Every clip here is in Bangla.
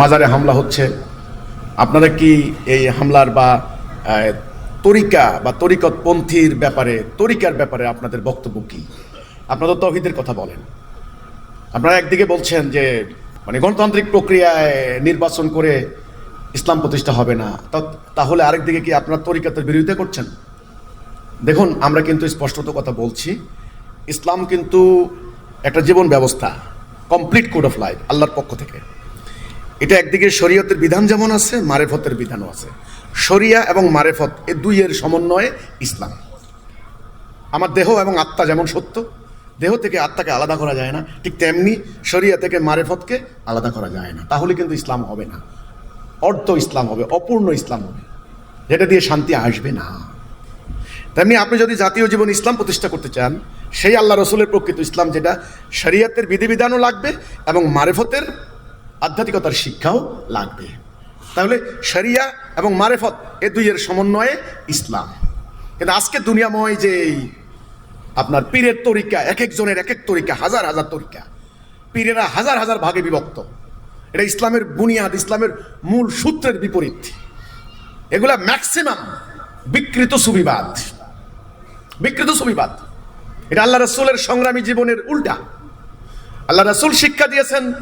মাজারে হামলা হচ্ছে। আপনারা কি এই হামলার বা তরিকা বা তরিকতপন্থীর ব্যাপারে, তরিকার ব্যাপারে আপনাদের বক্তব্য কি? আপনারা তো তহিদের কথা বলেন। আপনারা একদিকে বলছেন যে মানে গণতান্ত্রিক প্রক্রিয়ায় নির্বাচন করে ইসলাম প্রতিষ্ঠা হবে না। তাহলে আরেকদিকে কি আপনার তরিকাতের বিরোধিতা করছেন? দেখুন, আমরা কিন্তু স্পষ্টত কথা বলছি, ইসলাম কিন্তু একটা জীবন ব্যবস্থা কমপ্লিট কোড অফ লাইফ আল্লাহর পক্ষ থেকে। এটা একদিকে শরীয়তের বিধান যেমন আছে, মারেফতের বিধানও আছে। শরিয়া এবং মারেফত এ দুইয়ের সমন্বয়ে ইসলাম। আমার দেহ এবং আত্মা যেমন সত্য, দেহ থেকে আত্মাকে আলাদা করা যায় না, ঠিক তেমনি শরিয়া থেকে মারেফতকে আলাদা করা যায় না। তাহলে কিন্তু ইসলাম হবে না। অর্ধ ইসলাম হবে, অপূর্ণ ইসলাম হবে। যেটা দিয়ে শান্তি আসবে না। তেমনি আপনি যদি জাতীয় জীবন ইসলাম প্রতিষ্ঠা করতে চান, সেই আল্লাহ রসুলের প্রকৃত ইসলাম যেটা শরিয়াতের বিধিবিধানও লাগবে এবং মারেফতের আধ্যাত্মিকতার শিক্ষাও লাগবে। তাহলে শরিয়া এবং মারেফত এ দুইয়ের সমন্বয়ে ইসলাম। কিন্তু আজকে দুনিয়াময় যে আপনার পীরের তরিকা এক একজনের এক এক তরিকা, হাজার হাজার তরিকা, পীরেরা হাজার হাজার ভাগে বিভক্ত। এটা ইসলামের বুনিয়াদ, ইসলামের মূল সূত্রের বিপরীত। এগুলা ম্যাক্সিমাম বিকৃত সুবিবাদ। বিকৃত সুবিবাদ। এটা আল্লাহ রসুলের সংগ্রামী জীবনের উল্টা। আল্লাহ রসুল শিক্ষা দিয়েছেন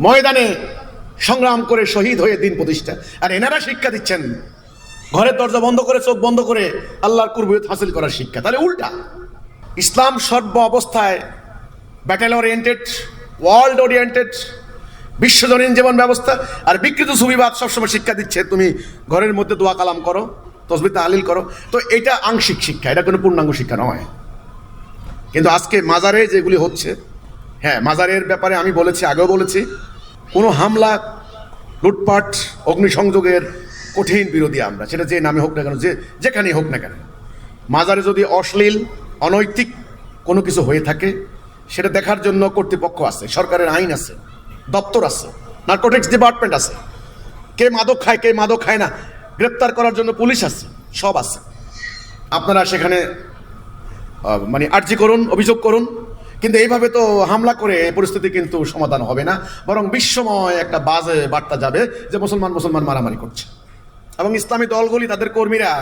ময়দানে সংগ্রাম করে শহীদ হয়ে দিন প্রতিষ্ঠা। আর এনারা শিক্ষা দিচ্ছেন। ঘরের দরজা বন্ধ করে, চোখ বন্ধ করে আল্লাহর কুরবুয়ত হাসিল করার শিক্ষা। তাহলে উল্টা। ইসলাম সর্ব অবস্থায় ব্যাটেল ওরিয়েন্টেড ওয়ার্ল্ড ওরিয়েন্টেড বিশ্বজনীন জীবন ব্যবস্থা। আর বিকৃত সুবিবাদ সবসময় শিক্ষা দিচ্ছে। তুমি ঘরের মধ্যে দোয়া কালাম করো, তসবি তাহলিল করো। তো এটা আংশিক শিক্ষা, এটা কোনো পূর্ণাঙ্গ শিক্ষা নয়। কিন্তু আজকে মাজারে যেগুলি হচ্ছে হ্যাঁ মাজারের ব্যাপারে আমি বলেছি, আগেও বলেছি, কোনো হামলা, লুটপাট, অগ্নিসংযোগের কঠিন বিরোধী আমরা, সেটা যে নামে হোক না কেন, যে যেখানেই হোক না কেন। মাজারে যদি অশ্লীল, অনৈতিক কোনো কিছু হয়ে থাকে, সেটা দেখার জন্য কর্তৃপক্ষ আছে, সরকারের আইন আছে, দপ্তর আছে, নার্কোটিক্স ডিপার্টমেন্ট আছে। কে মাদক খায়, কে মাদক খায় না, গ্রেপ্তার করার জন্য পুলিশ আছে, সব আছে। আপনারা সেখানে মানে আর্জি করুন, অভিযোগ করুন কিন্তু এইভাবে তো হামলা করে পরিস্থিতি কিন্তু সমাধান হবে না, বরং বিশ্বময় একটা বাজে বার্তা যাবে যে মুসলমান মুসলমান মারামারি করছে। এবং ইসলামী দলগুলি, তাদের কর্মীরা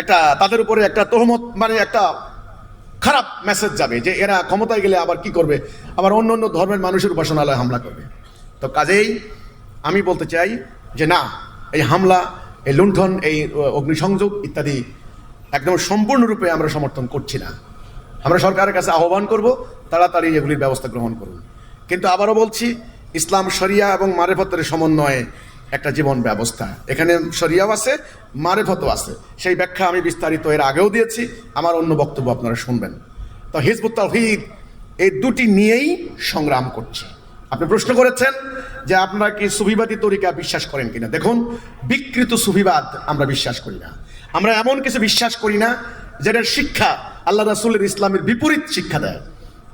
একটা, তাদের উপরে একটা তহমত মানে একটা খারাপ মেসেজ যাবে যে এরা ক্ষমতায় গেলে আবার কি করবে? আবার অন্য অন্য ধর্মের মানুষের উপাসনালয়ে হামলা করবে। তো কাজেই আমি বলতে চাই যে না, এই হামলা, এই লুণ্ঠন, এই অগ্নিসংযোগ ইত্যাদি একদম সম্পূর্ণরূপে আমরা সমর্থন করছি না। আমরা সরকারের কাছে আহ্বান করব, তাড়াতাড়ি এগুলির ব্যবস্থা গ্রহণ করুন। কিন্তু আবারও বলছি, ইসলাম, শরিয়া এবং মারেফতের সমন্বয়ে একটা জীবন ব্যবস্থা। এখানে শরিয়াও আছে, মারেফতও আছে। সেই ব্যাখ্যা আমি বিস্তারিত এর আগেও দিয়েছি, আমার অন্য বক্তব্য আপনারা শুনবেন। তো হিজবুত তাহিদ এই দুটি নিয়েই সংগ্রাম করছে। আপনি প্রশ্ন করেছেন যে আপনারা কি সুফিবাদী তরিকা বিশ্বাস করেন কিনা? দেখুন, বিকৃত সুফিবাদ আমরা বিশ্বাস করি না। আমরা এমন কিছু বিশ্বাস করি না, যেটার শিক্ষা আল্লাহ রাসুলের ইসলামের বিপরীত শিক্ষা দেয়।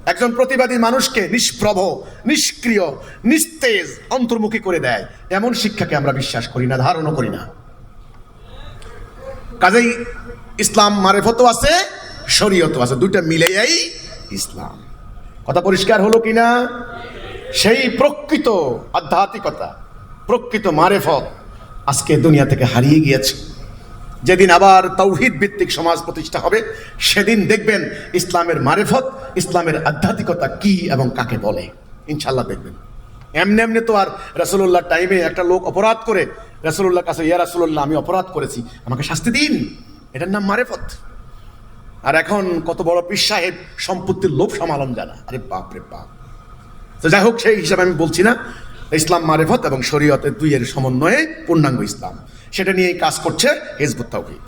একজন প্রতিবাদী মানুষকে নিষ্প্রভ, নিষ্ক্রিয়, নিস্তেজ, অন্তর্মুখী করে দেয়। এমন শিক্ষাকে আমরা বিশ্বাস করি না, ধারণও করি না। কাজেই ইসলাম মারেফতও আছে, শরীয়তও আছে। দুইটা মিলেই ইসলাম। কথা পরিষ্কার হলো কিনা সেই প্রকৃত আধ্যাত্মিকতা, প্রকৃত মারেফত আজকে দুনিয়া থেকে হারিয়ে গিয়েছে। যেদিন আবার তৌহিদ ভিত্তিক সমাজ প্রতিষ্ঠা হবে, সেদিন দেখবেন ইসলামের মারেফত, ইসলামের আধ্যাত্মিকতা কি এবং কাকে বলে। ইনশাল্লাহ দেখবেন। এমনি এমনি তো আর রাসুল্লাহ টাইমে একটা লোক অপরাধ করে রাসুল্লাহ কাছে, ইয়া রাসুল্লাহ আমি অপরাধ করেছি, আমাকে শাস্তি দিন। এটার নাম মারেফত। আর এখন কত বড় পীর সাহেব সম্পত্তির লোভ সমালম জানা আরে বাপ রে বাপ। তো যাই হোক, সেই হিসাবে আমি বলছি না, ইসলাম মারেফত এবং শরীয়তের দুইয়ের সমন্বয়ে পূর্ণাঙ্গ ইসলাম। সেটা নিয়েই কাজ করছে হেজবুত তাওহীদ।